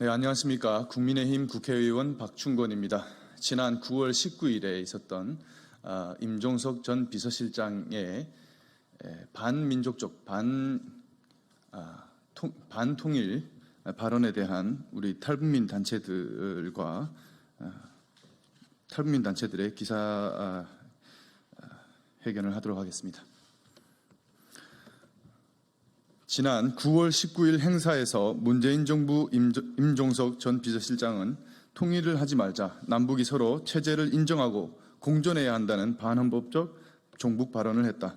네, 안녕하십니까. 국민의힘 국회의원 박충건입니다. 지난 9월 19일에 있었던 아, 임종석 전 비서실장의 에, 반민족적 반 아, 통- 반통일 발언에 대한 우리 탈북민 단체들과 아, 탈북민 단체들의 기사 회견을 하도록 하겠습니다. 지난 9월 19일 행사에서 문재인 정부 임종석 전 비서실장은 통일을 하지 말자 남북이 서로 체제를 인정하고 공존해야 한다는 반헌법적 종북 발언을 했다.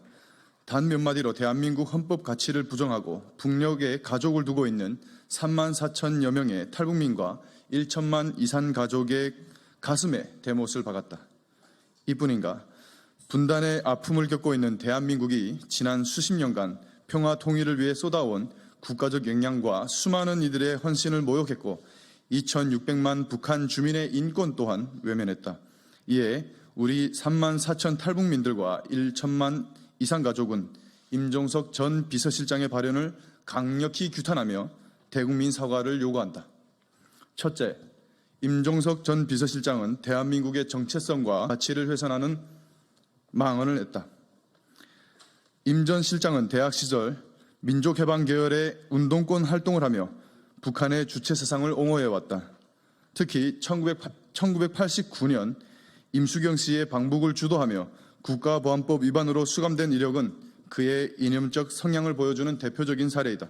단 몇 마디로 대한민국 헌법 가치를 부정하고 북녘에 가족을 두고 있는 3만 4천여 명의 탈북민과 1천만 이산 가족의 가슴에 대못을 박았다. 이뿐인가 분단의 아픔을 겪고 있는 대한민국이 지난 수십 년간 평화 통일을 위해 쏟아온 국가적 역량과 수많은 이들의 헌신을 모욕했고 2,600만 북한 주민의 인권 또한 외면했다. 이에 우리 3만 4천 탈북민들과 1천만 이상 가족은 임종석 전 비서실장의 발언을 강력히 규탄하며 대국민 사과를 요구한다. 첫째, 임종석 전 비서실장은 대한민국의 정체성과 가치를 훼손하는 망언을 했다. 임 전 실장은 대학 시절 민족해방 계열의 운동권 활동을 하며 북한의 주체 사상을 옹호해 왔다. 특히 1989년 임수경 씨의 방북을 주도하며 국가보안법 위반으로 수감된 이력은 그의 이념적 성향을 보여주는 대표적인 사례이다.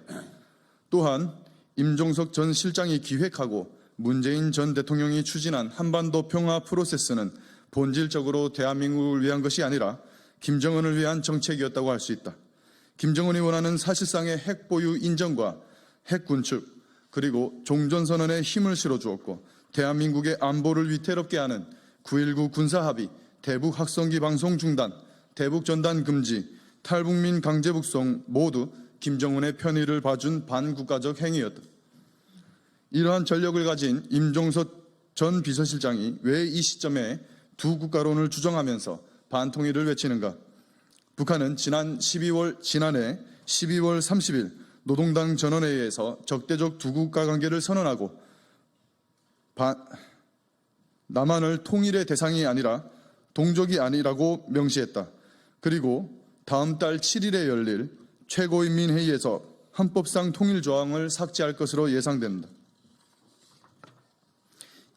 또한 임종석 전 실장이 기획하고 문재인 전 대통령이 추진한 한반도 평화 프로세스는 본질적으로 대한민국을 위한 것이 아니라 김정은을 위한 정책이었다고 할 수 있다. 김정은이 원하는 사실상의 핵 보유 인정과 핵 군축 그리고 종전선언에 힘을 실어 주었고 대한민국의 안보를 위태롭게 하는 9.19 군사합의, 대북 학성기 방송 중단, 대북 전단 금지, 탈북민 강제 북송 모두 김정은의 편의를 봐준 반국가적 행위였다. 이러한 전력을 가진 임종석 전 비서실장이 왜 이 시점에 두 국가론을 주정하면서 반통일을 외치는가? 북한은 지난 12월 지난해 12월 30일 노동당 전원회의에서 적대적 두 국가 관계를 선언하고 반- 남한을 통일의 대상이 아니라 동족이 아니라고 명시했다. 그리고 다음 달 7일에 열릴 최고인민회의에서 헌법상 통일 조항을 삭제할 것으로 예상된다.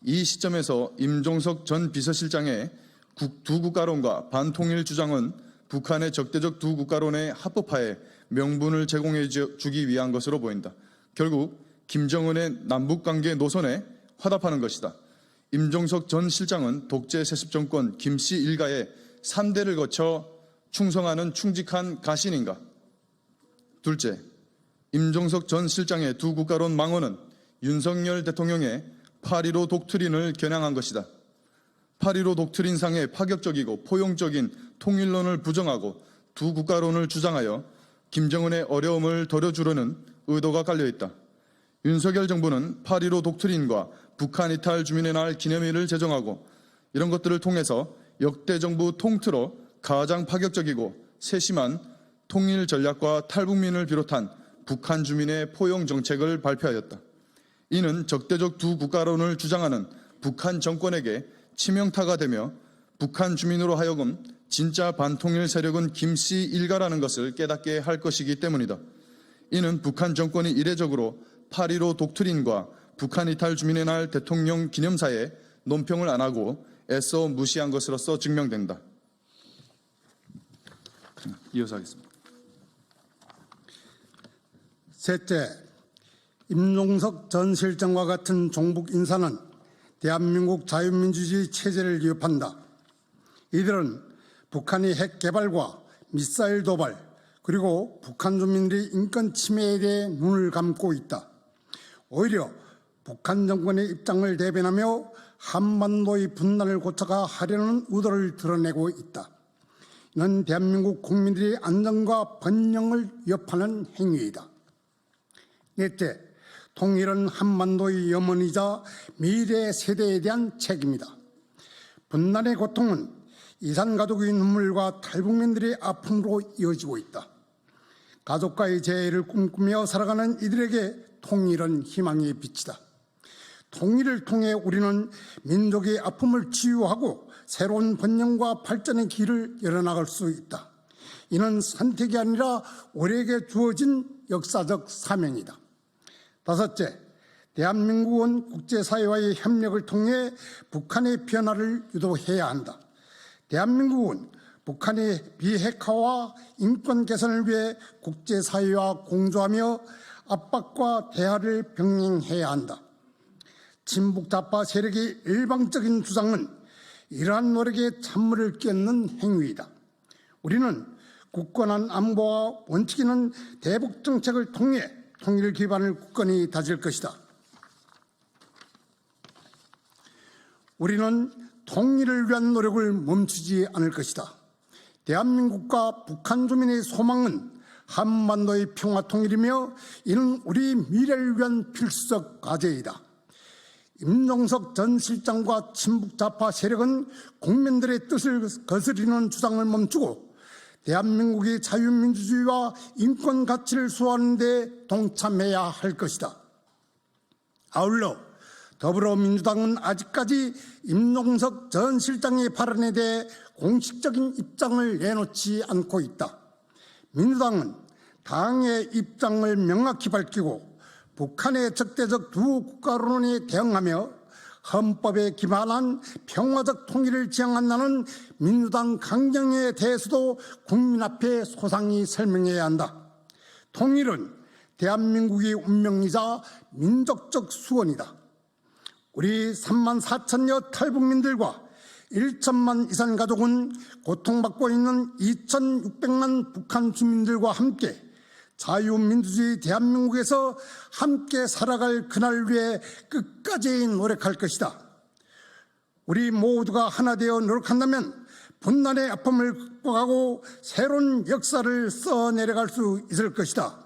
이 시점에서 임종석 전 비서실장의 국- 두 국가론과 반통일 주장은 북한의 적대적 두 국가론의 합법화에 명분을 제공해 주- 주기 위한 것으로 보인다. 결국 김정은의 남북관계 노선에 화답하는 것이다. 임종석 전 실장은 독재 세습 정권 김씨 일가의 3대를 거쳐 충성하는 충직한 가신인가? 둘째, 임종석 전 실장의 두 국가론 망언은 윤석열 대통령의 8.15 독트린을 겨냥한 것이다. 8.15 독트린상의 파격적이고 포용적인 통일론을 부정하고 두 국가론을 주장하여 김정은의 어려움을 덜어주려는 의도가 깔려있다. 윤석열 정부는 8.15 독트린과 북한 이탈 주민의 날 기념일을 제정하고 이런 것들을 통해서 역대 정부 통틀어 가장 파격적이고 세심한 통일 전략과 탈북민을 비롯한 북한 주민의 포용 정책을 발표하였다. 이는 적대적 두 국가론을 주장하는 북한 정권에게 치명타가 되며 북한 주민으로 하여금 진짜 반통일 세력은 김씨 일가라는 것을 깨닫게 할 것이기 때문이다. 이는 북한 정권이 이례적으로 8.15 독트린과 북한 이탈 주민의 날 대통령 기념사에 논평을 안 하고 애써 무시한 것으로서 증명된다. 이어서 하겠습니다. 셋째, 임종석 전 실장과 같은 종북 인사는 대한민국 자유민주주의 체제를 위협한다. 이들은 북한이 핵 개발과 미사일 도발 그리고 북한 주민들의 인권 침해에 대해 눈을 감고 있다. 오히려 북한 정권의 입장을 대변하며 한반도의 분단을 고쳐가 하려는 의도를 드러내고 있다. 이는 대한민국 국민들의 안전과 번영을 위협하는 행위이다. 넷째, 통일은 한반도의 염원이자 미래 세대에 대한 책임이다. 분단의 고통은 이산 가족의 눈물과 탈북민들의 아픔으로 이어지고 있다. 가족과의 재해를 꿈꾸며 살아가는 이들에게 통일은 희망의 빛이다. 통일을 통해 우리는 민족의 아픔을 치유하고 새로운 번영과 발전의 길을 열어나갈 수 있다. 이는 선택이 아니라 우리에게 주어진 역사적 사명이다. 다섯째, 대한민국은 국제사회와의 협력을 통해 북한의 변화를 유도해야 한다. 대한민국은 북한의 비핵화와 인권 개선을 위해 국제사회와 공조하며 압박과 대화를 병행해야 한다. 친북 좌파 세력의 일방적인 주장은 이러한 노력에 찬물을 끼얹는 행위이다. 우리는 굳건한 안보와 원칙 있는 대북 정책을 통해 통일 기반을 굳건히 다질 것이다. 우리는 통일을 위한 노력을 멈추지 않을 것이다. 대한민국과 북한 주민의 소망은 한반도의 평화 통일이며 이는 우리 미래를 위한 필수적 과제이다. 임종석 전 실장과 친북 좌파 세력은 국민들의 뜻을 거스리는 주장을 멈추고 대한민국의 자유민주주의와 인권 가치를 수호하는 데 동참해야 할 것이다. 아울러 더불어민주당은 아직까지 임종석 전 실장의 발언에 대해 공식적인 입장을 내놓지 않고 있다. 민주당은 당의 입장을 명확히 밝히고 북한의 적대적 두 국가론에 대응하며 헌법에 기반한 평화적 통일을 지향한다는 민주당 강경에 대해서도 국민 앞에 소상히 설명해야 한다. 통일은 대한민국의 운명이자 민족적 수원이다. 우리 3만 4천여 탈북민들과 1천만 이산 가족은 고통받고 있는 2,600만 북한 주민들과 함께 자유민주주의 대한민국에서 함께 살아갈 그날 위해 끝까지 노력할 것이다. 우리 모두가 하나 되어 노력한다면 분단의 아픔을 극복하고 새로운 역사를 써내려갈 수 있을 것이다.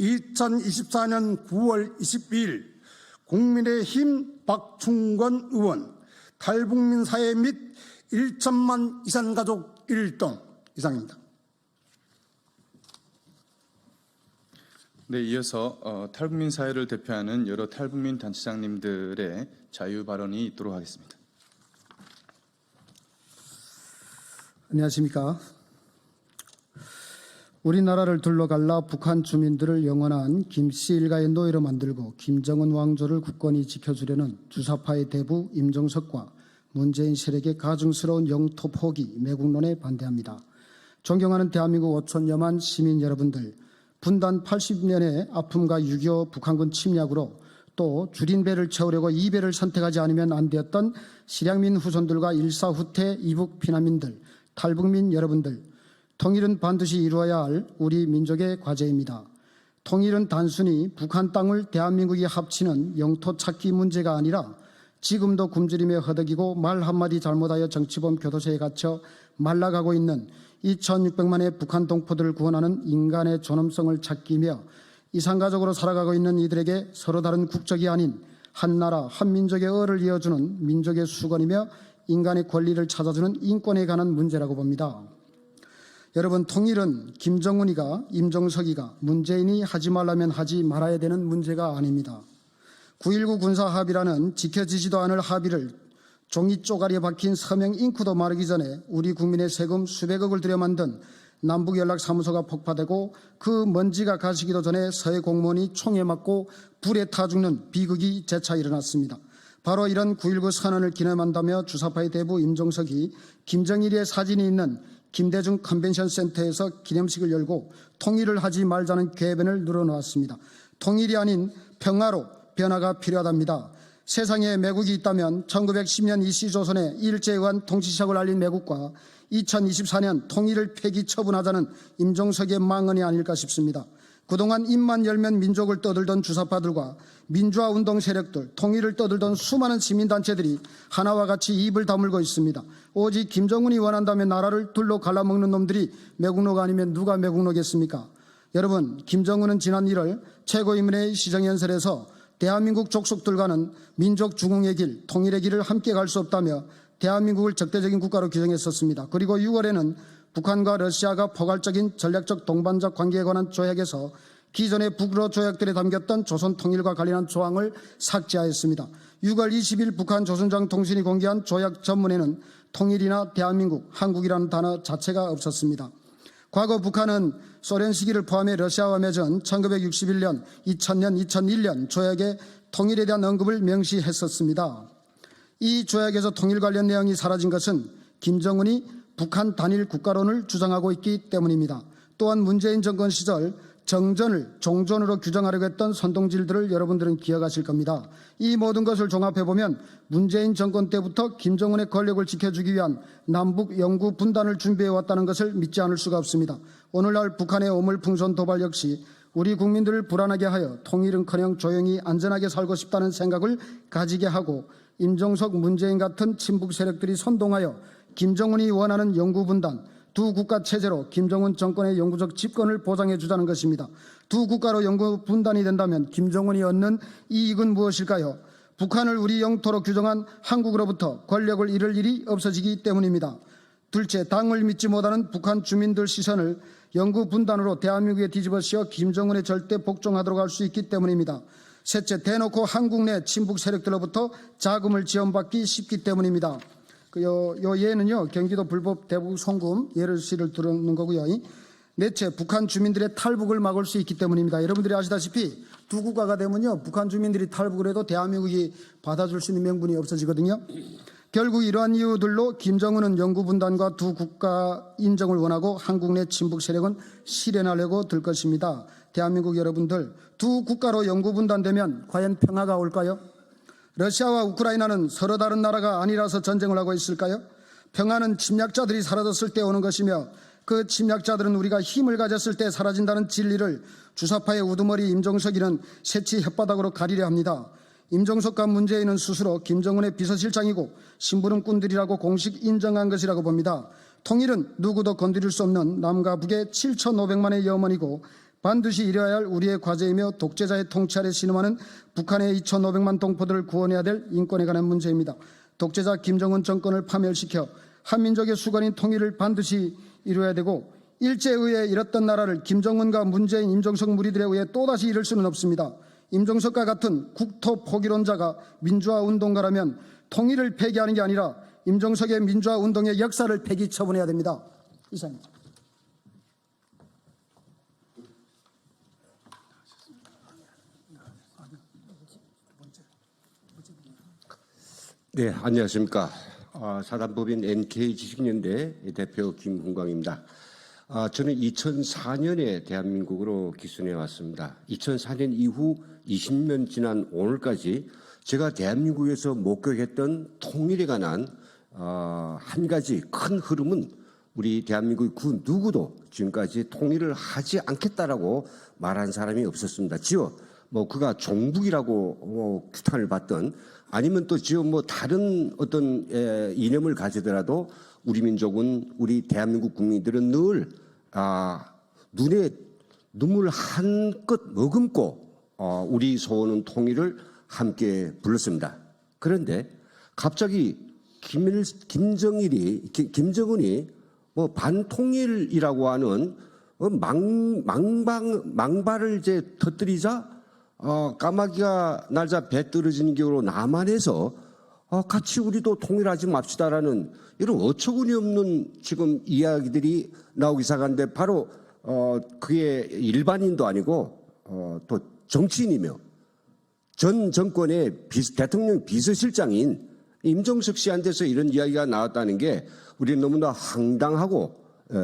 2024년 9월 22일 국민의힘 박충건 의원 탈북민 사회 및 1천만 이산 가족 일동 이상입니다. 네, 이어서 어, 탈북민 사회를 대표하는 여러 탈북민 단체장님들의 자유 발언이 있도록 하겠습니다. 안녕하십니까. 우리나라를 둘러갈라 북한 주민들을 영원한 김씨 일가의 노예로 만들고 김정은 왕조를 굳건히 지켜주려는 주사파의 대부 임종석과 문재인 세력의 가증스러운 영토 포기 매국론에 반대합니다. 존경하는 대한민국 5천 여만 시민 여러분들, 분단 80년의 아픔과 6.25 북한군 침략으로 또 줄인 배를 채우려고 이 배를 선택하지 않으면 안 되었던 실향민 후손들과 일사후퇴 이북 피난민들, 탈북민 여러분들, 통일은 반드시 이루어야 할 우리 민족의 과제입니다. 통일은 단순히 북한 땅을 대한민국이 합치는 영토 찾기 문제가 아니라 지금도 굶주리며 허덕이고 말 한마디 잘못하여 정치범 교도소에 갇혀 말라가고 있는 2,600만의 북한 동포들을 구원하는 인간의 존엄성을 찾기며 이상가족으로 살아가고 있는 이들에게 서로 다른 국적이 아닌 한 나라, 한 민족의 을을 이어주는 민족의 수건이며 인간의 권리를 찾아주는 인권에 관한 문제라고 봅니다. 여러분, 통일은 김정은이가, 임종석이가, 문재인이 하지 말라면 하지 말아야 되는 문제가 아닙니다. 9.19 군사 합의라는 지켜지지도 않을 합의를 종이 쪼가리에 박힌 서명 잉크도 마르기 전에 우리 국민의 세금 수백억을 들여 만든 남북연락사무소가 폭파되고 그 먼지가 가시기도 전에 서해 공무원이 총에 맞고 불에 타 죽는 비극이 재차 일어났습니다. 바로 이런 9.19 선언을 기념한다며 주사파의 대부 임종석이 김정일의 사진이 있는 김대중 컨벤션 센터에서 기념식을 열고 통일을 하지 말자는 궤변을 늘어놓았습니다. 통일이 아닌 평화로 변화가 필요하답니다. 세상에 매국이 있다면 1910년 이시조선에 일제에 의한 통치 시작을 알린 매국과 2024년 통일을 폐기 처분하자는 임종석의 망언이 아닐까 싶습니다. 그동안 입만 열면 민족을 떠들던 주사파들과 민주화 운동 세력들, 통일을 떠들던 수많은 시민단체들이 하나와 같이 입을 다물고 있습니다. 오직 김정은이 원한다면 나라를 둘로 갈라먹는 놈들이 매국노가 아니면 누가 매국노겠습니까? 여러분, 김정은은 지난 1월 최고인민회 시정연설에서 대한민국 족속들과는 민족 중흥의 길, 통일의 길을 함께 갈 수 없다며 대한민국을 적대적인 국가로 규정했었습니다. 그리고 6월에는 북한과 러시아가 포괄적인 전략적 동반자 관계에 관한 조약에서 기존의 북러 조약들에 담겼던 조선 통일과 관련한 조항을 삭제하였습니다. 6월 20일 북한 조선장 통신이 공개한 조약 전문에는 통일이나 대한민국, 한국이라는 단어 자체가 없었습니다. 과거 북한은 소련 시기를 포함해 러시아와 맺은 1961년, 2000년, 2001년 조약의 통일에 대한 언급을 명시했었습니다. 이 조약에서 통일 관련 내용이 사라진 것은 김정은이 북한 단일 국가론을 주장하고 있기 때문입니다. 또한 문재인 정권 시절 정전을 종전으로 규정하려고 했던 선동질들을 여러분들은 기억하실 겁니다. 이 모든 것을 종합해보면 문재인 정권 때부터 김정은의 권력을 지켜주기 위한 남북 영구 분단을 준비해왔다는 것을 믿지 않을 수가 없습니다. 오늘날 북한의 오물풍선 도발 역시 우리 국민들을 불안하게 하여 통일은커녕 조용히 안전하게 살고 싶다는 생각을 가지게 하고 임종석, 문재인 같은 친북 세력들이 선동하여 김정은이 원하는 영구 분단, 두 국가 체제로 김정은 정권의 영구적 집권을 보장해 주자는 것입니다. 두 국가로 영구 분단이 된다면 김정은이 얻는 이익은 무엇일까요? 북한을 우리 영토로 규정한 한국으로부터 권력을 잃을 일이 없어지기 때문입니다. 둘째, 당을 믿지 못하는 북한 주민들 시선을 영구 분단으로 대한민국에 뒤집어 씌워 김정은의 절대 복종하도록 할 수 있기 때문입니다. 셋째, 대놓고 한국 내 친북 세력들로부터 자금을 지원받기 쉽기 때문입니다. 그 요, 요 예는요, 경기도 불법 대북 송금 예를 시를 들었는 거고요. 넷째, 북한 주민들의 탈북을 막을 수 있기 때문입니다. 여러분들이 아시다시피 두 국가가 되면요, 북한 주민들이 탈북을 해도 대한민국이 받아줄 수 있는 명분이 없어지거든요. 결국 이러한 이유들로 김정은은 영구 분단과 두 국가 인정을 원하고 한국 내 친북 세력은 실현하려고 들 것입니다. 대한민국 여러분들, 두 국가로 영구 분단되면 과연 평화가 올까요? 러시아와 우크라이나는 서로 다른 나라가 아니라서 전쟁을 하고 있을까요? 평화는 침략자들이 사라졌을 때 오는 것이며 그 침략자들은 우리가 힘을 가졌을 때 사라진다는 진리를 주사파의 우두머리 임종석이는 새치 혓바닥으로 가리려 합니다. 임종석과 문재인은 스스로 김정은의 비서실장이고 심부름 꾼들이라고 공식 인정한 것이라고 봅니다. 통일은 누구도 건드릴 수 없는 남과 북의 7,500만의 염원이고 반드시 이뤄야 할 우리의 과제이며 독재자의 아래 신음하는 북한의 2,500만 동포들을 구원해야 될 인권에 관한 문제입니다. 독재자 김정은 정권을 파멸시켜 한민족의 수건인 통일을 반드시 이루어야 되고 일제에 의해 잃었던 나라를 김정은과 문재인, 임종석 무리들에 의해 또다시 잃을 수는 없습니다. 임종석과 같은 국토 포기론자가 민주화 운동가라면 통일을 폐기하는 게 아니라 임종석의 민주화 운동의 역사를 폐기 처분해야 됩니다. 이상입니다. 네, 안녕하십니까. 아, 사단법인 NK지식연대 대표 김훈광입니다. 아, 저는 2004년에 대한민국으로 기순해 왔습니다. 2004년 이후 20년 지난 오늘까지 제가 대한민국에서 목격했던 통일에 관한 아, 한 가지 큰 흐름은 우리 대한민국 그 누구도 지금까지 통일을 하지 않겠다라고 말한 사람이 없었습니다. 지어 뭐 그가 종북이라고 어, 규탄을 받던 아니면 또 지어 뭐 다른 어떤 에, 이념을 가지더라도 우리 민족은 우리 대한민국 국민들은 늘 아, 눈에 눈물 한껏 머금고 어, 우리 소원은 통일을 함께 불렀습니다. 그런데 갑자기 김일, 김정일이 김- 김정은이 뭐 반통일이라고 하는 어, 망, 망방 망발을 이제 터뜨리자 어, 까마귀가 날자 배 떨어지는 기로 남한에서 어, 같이 우리도 통일하지 맙시다라는 이런 어처구니 없는 지금 이야기들이 나오기 시작한데 바로 어, 그게 일반인도 아니고 어, 또 정치인이며 전 정권의 비- 대통령 비서실장인 임종석 씨한테서 이런 이야기가 나왔다는 게 우리는 너무나 황당하고 에,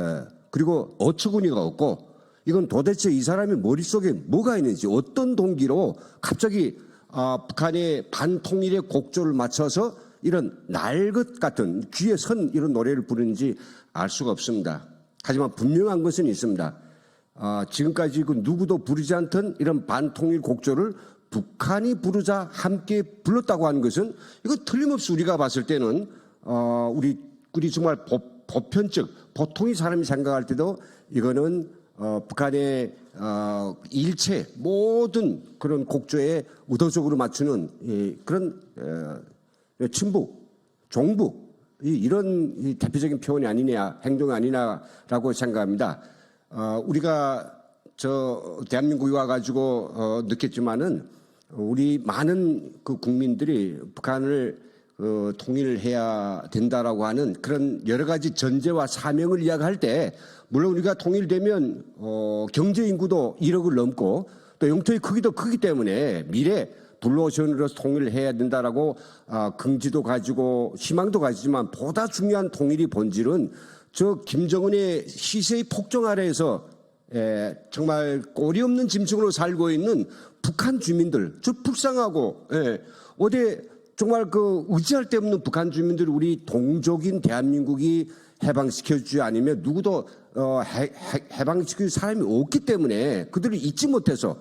그리고 어처구니가 없고 이건 도대체 이 사람의 머릿속에 뭐가 있는지 어떤 동기로 갑자기 아, 북한의 반통일의 곡조를 맞춰서 이런 날것 같은 귀에 선 이런 노래를 부르는지 알 수가 없습니다. 하지만 분명한 것은 있습니다. 아, 지금까지 그 누구도 부르지 않던 이런 반통일 곡조를 북한이 부르자 함께 불렀다고 하는 것은 이거 틀림없이 우리가 봤을 때는 어, 우리 우리 정말 보, 보편적 보통의 사람이 생각할 때도 이거는 어, 북한의 어, 일체 모든 그런 곡조에 의도적으로 맞추는 이, 그런 어, 친북, 종북 이, 이런 이 대표적인 표현이 아니냐 행동이 아니냐라고 생각합니다. 어, 우리가 저 대한민국에 와가지고 어, 느꼈지만은 우리 많은 그 국민들이 북한을 어, 통일해야 된다라고 하는 그런 여러 가지 전제와 사명을 이야기할 때 물론 우리가 통일되면 어, 경제 인구도 1억을 넘고 또 영토의 크기도 크기 때문에 미래 블루오션으로서 통일을 해야 된다라고 아, 긍지도 가지고 희망도 가지지만 보다 중요한 통일이 본질은 저 김정은의 시세의 폭정 아래에서 에, 정말 꼬리 없는 짐승으로 살고 있는 북한 주민들, 저 불쌍하고 예, 어디 정말 그 의지할 데 없는 북한 주민들 우리 동족인 대한민국이 해방시켜주지 않으면 누구도 어, 해, 해, 해 방시킬 사람이 없기 때문에 그들을 잊지 못해서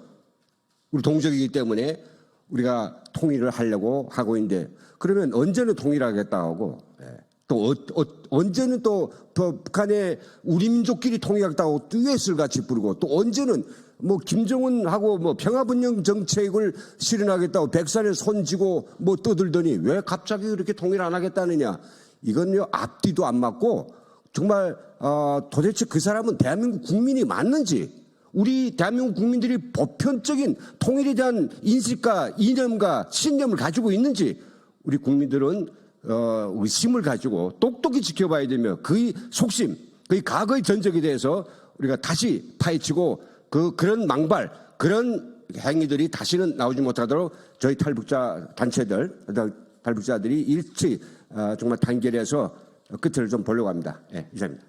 우리 동족이기 때문에 우리가 통일을 하려고 하고 있는데 그러면 언제는 통일하겠다 하고 예. 또 어, 어, 언제는 또그 북한의 우리 민족끼리 통일하겠다고 듀엣을 같이 부르고 또 언제는 뭐 김정은하고 뭐 평화분영 정책을 실현하겠다고 백산에 손지고 뭐 떠들더니 왜 갑자기 그렇게 통일 안 하겠다느냐. 이건요 앞뒤도 안 맞고 정말 어, 도대체 그 사람은 대한민국 국민이 맞는지 우리 대한민국 국민들이 보편적인 통일에 대한 인식과 이념과 신념을 가지고 있는지 우리 국민들은 어, 의심을 가지고 똑똑히 지켜봐야 되며 그의 속심, 그의 과거의 전적에 대해서 우리가 다시 파헤치고 그 그런 망발, 그런 행위들이 다시는 나오지 못하도록 저희 탈북자 단체들, 탈북자들이 일치 어, 정말 단결해서 끝을 좀 보려고 합니다. 예, 이상입니다.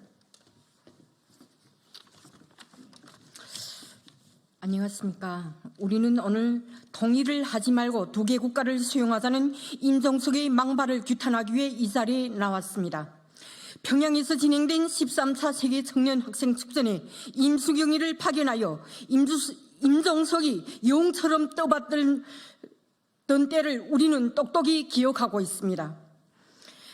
안녕하십니까. 우리는 오늘 통일을 하지 말고 두 개 국가를 수용하자는 임정석의 망발을 규탄하기 위해 이 자리에 나왔습니다. 평양에서 진행된 13차 세계 청년 학생 축전에 임수경이를 파견하여 임주, 임정석이 용처럼 떠받던 때를 우리는 똑똑히 기억하고 있습니다.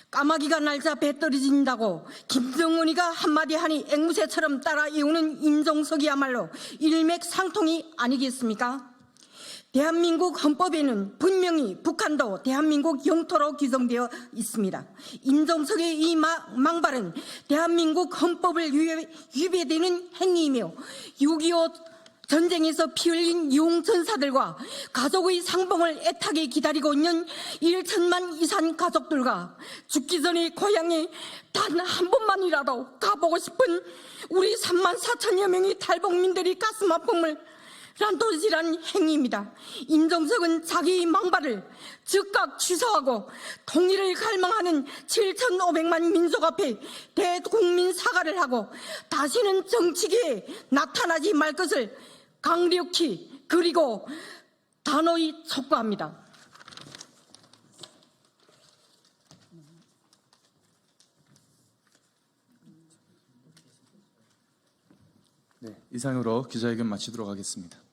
까마귀가 날자 배 떨어진다고 김정은이가 한마디 하니 앵무새처럼 따라 이우는 임종석이야말로 일맥상통이 아니겠습니까? 대한민국 헌법에는 분명히 북한도 대한민국 영토로 규정되어 있습니다. 임종석의 이 망발은 대한민국 헌법을 위배, 위배되는 행위이며 6.25 전쟁에서 피 흘린 용전사들과 가족의 상봉을 애타게 기다리고 있는 1천만 이상 가족들과 죽기 전에 고향에 단 한 번만이라도 가보고 싶은 우리 3만 4천여 명의 탈북민들이 가슴 아픔을 란도질한 행위입니다. 임정석은 자기의 망발을 즉각 취소하고 통일을 갈망하는 7,500만 민족 앞에 대국민 사과를 하고 다시는 정치계에 나타나지 말 것을 강력히 그리고 단호히 촉구합니다. 네, 이상으로 기자회견 마치도록 하겠습니다.